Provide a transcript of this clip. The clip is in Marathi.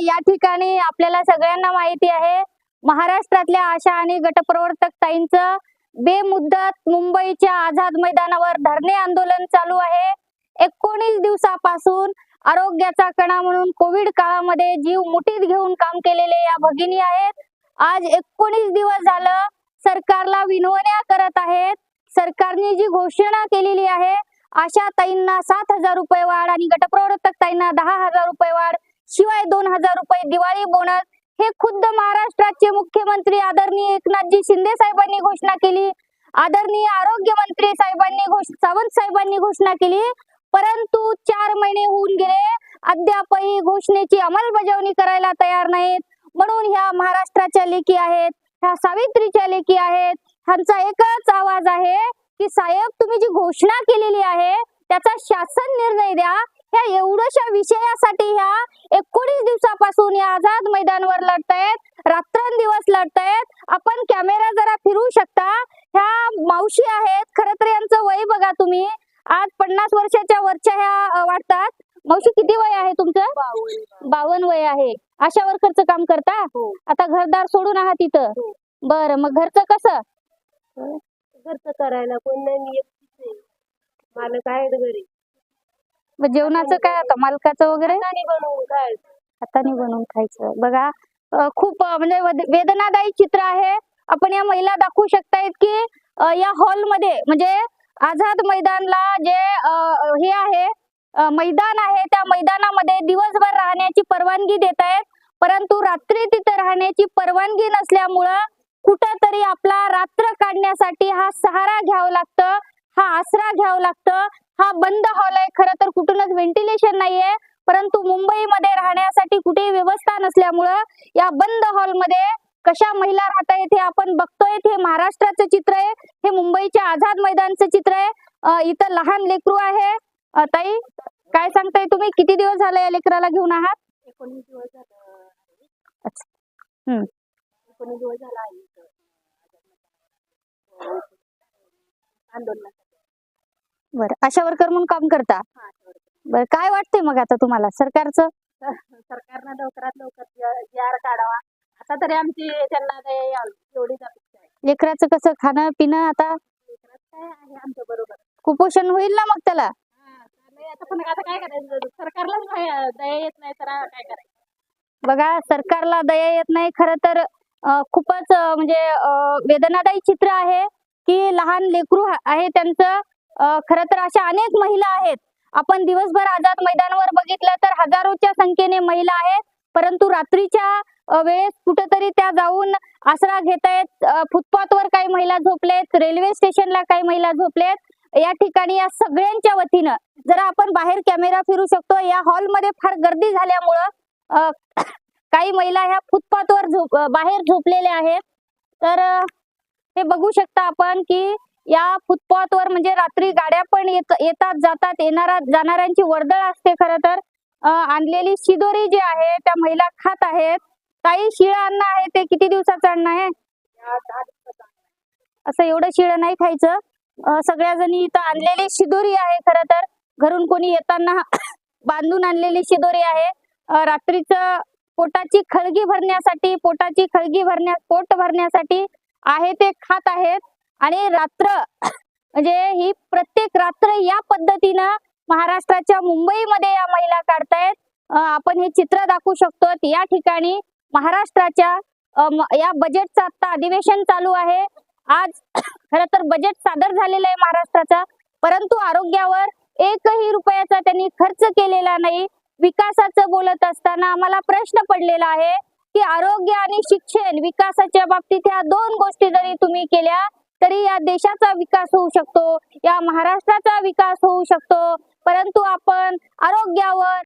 या ठिकाणी आपल्याला सगळ्यांना माहिती आहे. महाराष्ट्रातल्या आशा आणि गटप्रवर्तक ताईंचं बेमुद्दत मुंबईच्या आझाद मैदानावर धरणे आंदोलन चालू आहे. एकोणीस दिवसापासून आरोग्याचा कणा म्हणून कोविड काळामध्ये जीव मुठीत घेऊन काम केलेले या भगिनी आहेत. आज एकोणीस दिवस झालं सरकारला विनवण्या करत आहेत. सरकारने जी घोषणा केलेली आहे आशा ताईंना सात हजार रुपये वाढ आणि गटप्रवर्तक ताईंना दहा हजार रुपये वाढ शिवाय दोन हजार रुपये दिवाळी बोनस हे खुद्द महाराष्ट्राचे मुख्यमंत्री आदरणीय एकनाथजी शिंदे साहेबांनी घोषणा केली. आदरणीय आरोग्य मंत्री साहेबांनी सावंत साहेबांनी घोषणा केली. परंतु चार महिने होऊन गेले. अद्यापही घोषणेची अंमलबजावणी करायला तयार नाहीत. म्हणून ह्या महाराष्ट्राच्या लेखी आहेत. ह्या सावित्रीच्या लेखी आहेत. ह्यांचा एकच आवाज आहे की साहेब तुम्ही जी घोषणा केलेली आहे त्याचा शासन निर्णय द्या. ह्या एवढ्याशा विषयासाठी ह्या दिवसापासून या आझाद मैदानवर लढतायत रात्रंदिवस लढतायत. आपण कॅमेरा जरा फिरू शकता. ह्या मावशी आहेत. खर तर यांचं वय बघा तुम्ही. आज पन्नास वर्षाच्या वरच्या ह्या वाटतात मावशी किती वय आहे तुमचं? बावन वय आहे. आशा वर्करचं काम करता? हो. आता घरदार सोडून आहात तिथं हो. बरं मग घरचं कसं? घरचं करायला कोण नाही मालक आहेत घरी. मग जेवणाचं काय आता? मालकाचं वगैरे? हाताने बनवून खायचं. बघा खूप म्हणजे वेदनादायी चित्र आहे. आपण या महिला दाखवू शकतायत की या हॉलमध्ये म्हणजे आझाद मैदानला जे हे आहे मैदान आहे त्या मैदानामध्ये दिवसभर राहण्याची परवानगी देत आहेत परंतु रात्री तिथे राहण्याची परवानगी नसल्यामुळं कुठंतरी आपला रात्र काढण्यासाठी हा सहारा घ्यावं लागतं हा आसरा घ्यावं लागतं. हा बंद हॉल आहे. खरं तर कुठूनच व्हेंटिलेशन नाहीये. परंतु मुंबईमध्ये राहण्यासाठी कुठेही व्यवस्था नसल्यामुळं या बंद हॉलमध्ये कशा महिला राहत आहेत हे आपण बघतोय. हे महाराष्ट्राचं चित्र आहे. हे मुंबईच्या आझाद मैदानचं चित्र आहे. इथं लहान लेकरू आहे. ताई काय सांगताय तुम्ही? किती दिवस झाले या लेकराला घेऊन आहात? एकोणीस दिवस झालं. दिवस झाला बरं. अशा वर्कर म्हणून काम करता. बरं काय वाटतंय मग आता तुम्हाला? सरकारचं? सरकारनं लवकरात लवकर जी आर काढावा. आता तरी आमची त्यांना ते एवढीच अपेक्षा आहे. लेकराचं कसं खाणं पिणं आता? लेकरात काय आहे आमच्या बरोबर. कुपोषण होईल ना मग त्याला? हा, चाललंय आता पण आता काय करायचं? सरकारलाच नाही- दया येत नाही तर काय करायचं? बघा सरकारला दया येत नाही खरं तर अं, खूपच अं, म्हणजे अं, वेदनादायी चित्र आहे की लहान लेकरू हा- आहे त्यांचं. अं, खरं तर अशा अनेक महिला आहेत आपण दिवसभर आझाद मैदानावर बघितलं तर हजारोच्या संख्येने महिला आहेत. परंतु रात्रीच्या वेळेस कुठेतरी त्या जाऊन आसरा घेत आहेत फुटपाथवर काही महिला झोपलेत रेल्वे स्टेशनला काही महिला झोपलेत. या ठिकाणी या सगळ्यांच्या वतीनं जरा आपण बाहेर कॅमेरा फिरू शकतो. या हॉलमध्ये फार गर्दी झाल्यामुळं काही महिला ह्या फुटपाथवर झोप बाहेर झोपलेल्या आहेत. तर हे बघू शकता आपण की या फुटपाथवर म्हणजे रात्री गाड्या पण येत येतात जातात. येणारा जाणाऱ्यांची वर्दळ असते खरं तर. आणलेली शिदोरी जी आहे त्या महिला खात आहेत. काही शिळं अन्न आहे ते किती दिवसाचं अन्न आहे? असं एवढं शिळ नाही खायचं. सगळ्या जणी इथं आणलेली शिदोरी आहे खर तर. घरून कोणी येताना बांधून आणलेली शिदोरी आहे. रात्रीच पोटाची खळगी भरण्यासाठी पोटाची खळगी भरण्या पोट भरण्यासाठी आहे ते खात आहेत. आणि रात्र म्हणजे ही प्रत्येक रात्र या पद्धतीनं महाराष्ट्राच्या मुंबईमध्ये या महिला काढतायत. आपण हे चित्र दाखवू शकतो. या ठिकाणी महाराष्ट्राच्या या बजेटचं आता अधिवेशन चालू आहे. आज खर तर बजेट सादर झालेलं आहे महाराष्ट्राचा. परंतु आरोग्यावर एकही रुपयाचा त्यांनी खर्च केलेला नाही. विकासाचं बोलत असताना आम्हाला प्रश्न पडलेला आहे की आरोग्य आणि शिक्षण विकासाच्या बाबतीत ह्या दोन गोष्टी जरी तुम्ही केल्या तरी या देशाचा विकास होऊ शकतो या महाराष्ट्राचा विकास होऊ शकतो. परंतु आपण आरोग्यावर